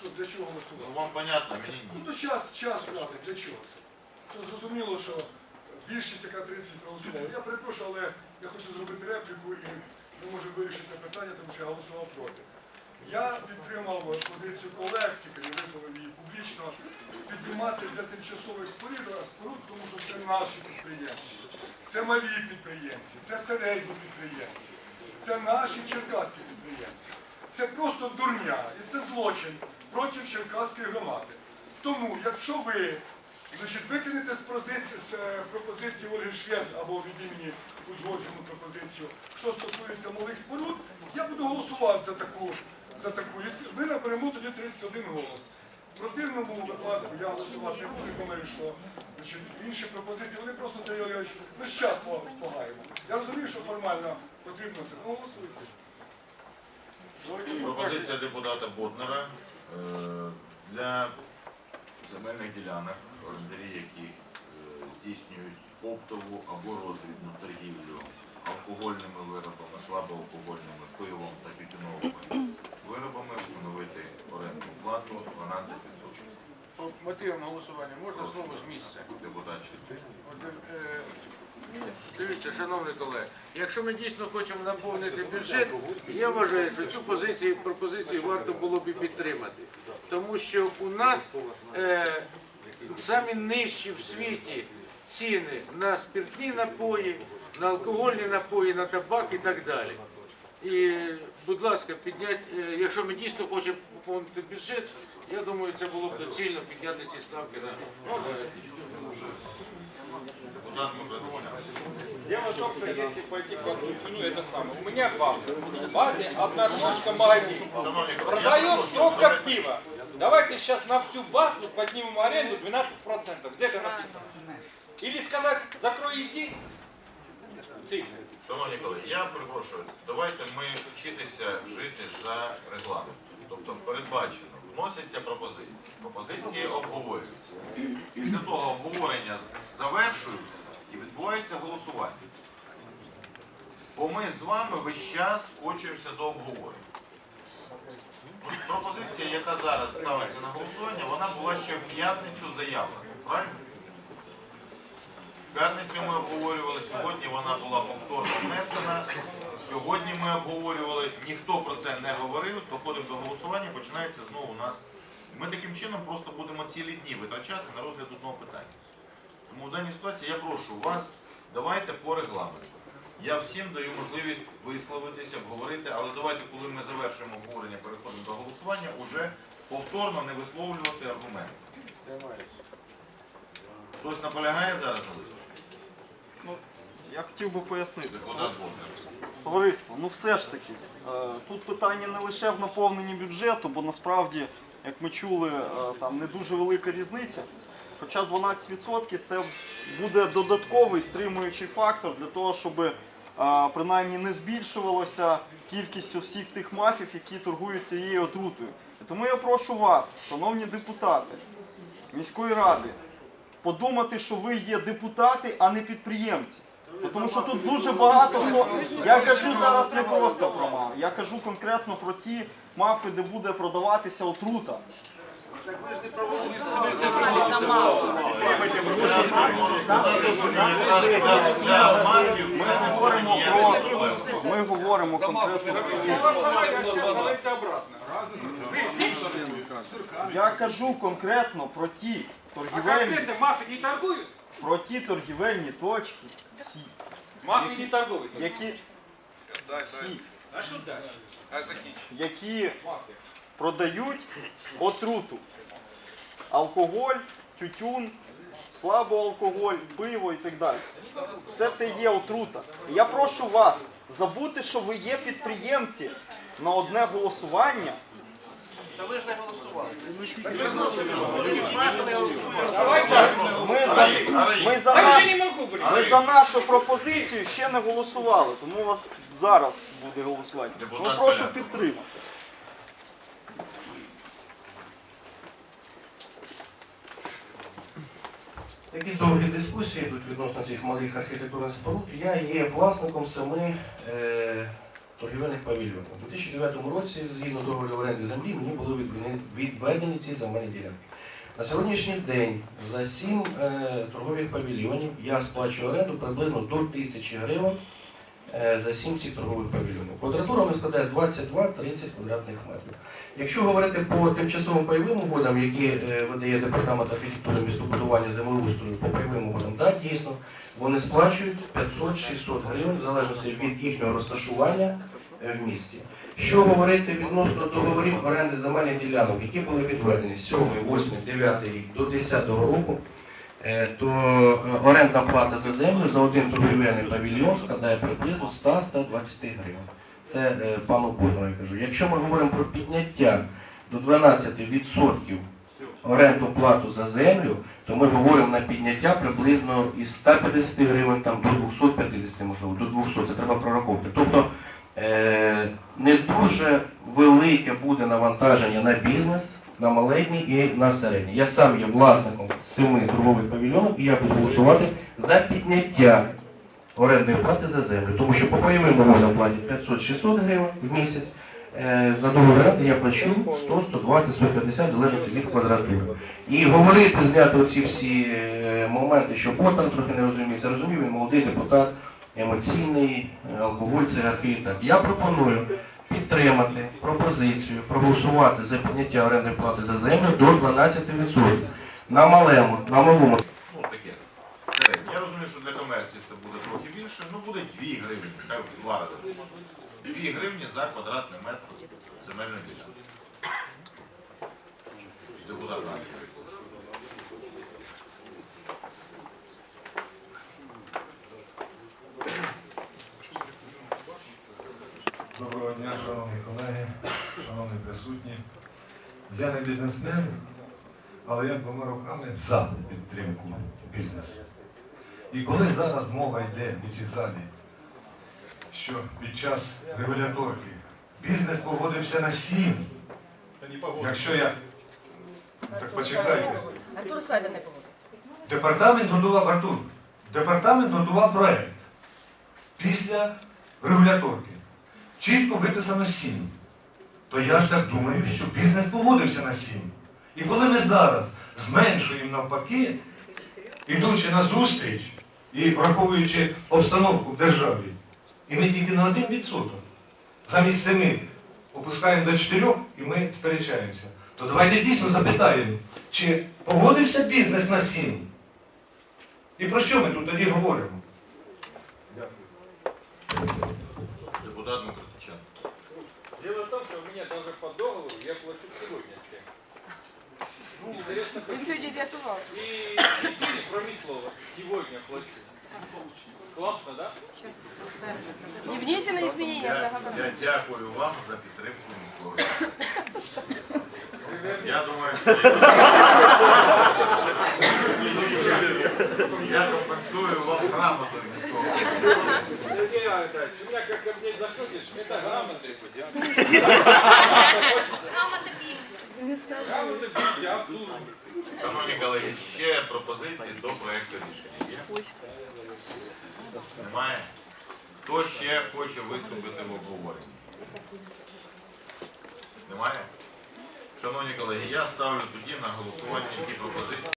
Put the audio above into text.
Що, для чого Ну, голосувати? вам понятно, мені Ну то час, час тратить, для чого це? Що зрозуміло, що більшість, яка 30 проголосувала. Я перепрошую, але я хочу зробити репліку і не можу вирішити питання, тому що я голосував проти. Я підтримав позицію колег, тільки не висловив її публічно, піднімати для тимчасових споруд, споруд, тому що це наші підприємці, це малі підприємці, це середні підприємці, це наші черкаські підприємці. Це просто дурня і це злочин проти черкаської громади. Тому, якщо ви значить, викинете з, позиції, з е, пропозиції Ольги Швець або від імені узгоджену пропозицію, що стосується малих споруд, я буду голосувати за таку. За таку. Ми наберемо тоді 31 голос. В противному випадку я голосувати не буду, думаю, що значить, інші пропозиції, вони просто заявляють, ми ж час погаємо. Я розумію, що формально потрібно це. Ну, голосуйте. Пропозиція депутата Боднера е, для земельних ділянок, орендарі яких е, здійснюють оптову або роздрібну торгівлю алкогольними виробами, слабоалкогольними пивом та тютюновими виробами встановити орендну плату 12%. По мотивам голосування можна слово з місця? Депутат Щетин. Е, Дивіться, шановні колеги, якщо ми дійсно хочемо наповнити бюджет, я вважаю, що цю позицію, пропозицію варто було б і підтримати. Тому що у нас е, самі нижчі в світі ціни на спиртні напої, на алкогольні напої, на табак і так далі. І, будь ласка, підняти, е, якщо ми дійсно хочемо поповнити бюджет, я думаю, це було б доцільно підняти ці ставки на Миколаївич. Дело в том, что если пойти по ну это самое, у меня база. В базе одна точка магазин. Шановні колеги, я Продает прошу, только давайте- пиво. Давайте сейчас на всю базу поднимем аренду 12%. Где это написано? Или сказать, закрой иди. Цифры. Шановні колеги, я перепрошую, давайте ми вчитися жити за регламентом. Тобто передбачено, вносяться пропозиції. Пропозиції обговорюються. Після того обговорення завершується і відбувається голосування. Бо ми з вами весь час скочуємося до обговорення. Пропозиція, яка зараз ставиться на голосування, вона була ще в п'ятницю заявлена. Правильно? В П'ятницю ми обговорювали, сьогодні вона була повторно внесена. Сьогодні ми обговорювали, ніхто про це не говорив, доходимо до голосування, починається знову у нас. Ми таким чином просто будемо цілі дні витрачати на розгляд одного питання. Тому в даній ситуації я прошу вас, давайте по регламенту. Я всім даю можливість висловитися, обговорити, але давайте, коли ми завершимо обговорення, переходимо до голосування, уже повторно не висловлювати аргументи. Хтось наполягає зараз на вислові? Я хотів би пояснити. Депутат Бондар. Товариство, ну все ж таки, е, тут питання не лише в наповненні бюджету, бо насправді, як ми чули, е, там не дуже велика різниця. Хоча 12% це буде додатковий стримуючий фактор для того, щоб е, принаймні не збільшувалася кількість усіх тих мафів, які торгують тією отрутою. Тому я прошу вас, шановні депутати міської ради, подумати, що ви є депутати, а не підприємці. Тому що тут дуже багато хто. Я кажу зараз не просто про мафи, я кажу конкретно про ті мафи, де буде продаватися отрута. Не Говоримо про ми говоримо конкретно. Я кажу конкретно про ті А торгівельні, конкретно мафии не торгуют? про ті торгівельні точки, всі, Мафии не торгуют. які всі, А? А закинчи. які. Продають отруту. Алкоголь, тютюн, слабоалкоголь, пиво і так далі. Все це є отрута. Я прошу вас забути, що ви є підприємці на одне голосування. Давай так. Ми за, ми за, наш, не ми за нашу пропозицію ще не голосували, тому у вас зараз буде голосування. Депутат прошу підтримати. Такі довгі дискусії йдуть відносно цих малих архітектурних споруд. Я є власником семи е, торгівельних павільйонів. У 2009 році, згідно договору оренди землі, мені були відведені- ці земельні ділянки. На сьогоднішній день за сім е, торгових павільйонів я сплачую оренду приблизно до тисячі гривень за сім цих торгових павільйонів. Квадратура у складає 22-30 квадратних метрів. Якщо говорити по тимчасовим пайовим угодам, які е, видає департамент архітектури містобудування землеустрою по пайовим угодам, так, дійсно, вони сплачують 500-600 гривень в залежності від їхнього розташування е, в місті. Що говорити відносно договорів оренди земельних ділянок, які були відведені з 7, 8, 9 рік до 10 року, е, то е, орендна плата за землю за один торгівельний павільйон складає приблизно 100-120 гривень. Це е, пану Бодну я кажу. Якщо ми говоримо про підняття до 12% оренду плату за землю, то ми говоримо на підняття приблизно із 150 гривень там, до 250, можливо, до 200, це треба прораховувати. Тобто е, не дуже велике буде навантаження на бізнес, на маледній і на середній. Я сам є власником семи торгових павільйонів і я буду голосувати за підняття орендної плати за землю. Тому що по пайовим угодам платять 500-600 гривень в місяць. Е, За договір оренди я плачу 100, 120, 150, в залежності від квадратури. І говорити, зняти оці всі е, моменти, що Ботан трохи не розуміється, розумів, він молодий депутат, емоційний, е, алкоголь, цигарки і так. Я пропоную підтримати пропозицію, проголосувати за підняття орендної плати за землю до 12%. На малому, на малому Ну таке. Середнє. Я розумію, що для комерції це буде трохи більше, ну буде 2 гривні, хай в два рази. 2 гривні за квадратний метр земельної ділянки. Депутат Ганків. Доброго дня, шановні колеги, шановні присутні. Я не бізнесмен, але я двома руками за підтримку бізнесу. І коли зараз мова йде у цій залі, що під час регуляторки бізнес погодився на сім, якщо я. Так почекайте. Артур Савін не погодиться. Департамент готував Артур. Департамент готував проект після регуляторки. Чітко виписано 7. То я ж так думаю, що бізнес погодився на 7. І коли ми зараз зменшуємо навпаки, ідучи на зустріч і враховуючи обстановку в державі, і ми тільки на один відсоток, замість семи опускаємо до 4 і ми сперечаємося, то давайте дійсно запитаємо, чи погодився бізнес на сім. І про що ми тут тоді говоримо? Депутат Микротичан. Дело в том, что у меня даже по договору я плачу сегодня Він почему? сьогодні з'ясував. И 4 промыслово сегодня плачу. Классно, да? Не внесено изменения в Я, договор. я дякую вам за підтримку міського. ради. Я думаю, що я компенсую вам грамоту міського. ради. Сергей Агдаевич, у меня как ко мне заходишь, это грамоты. Грамоты бить, а тут Шановні колеги, ще пропозиції до проєкту рішення. Є? Немає? Хто ще хоче виступити в обговоренні? Немає? Шановні колеги, я ставлю тоді на голосування ті пропозиції.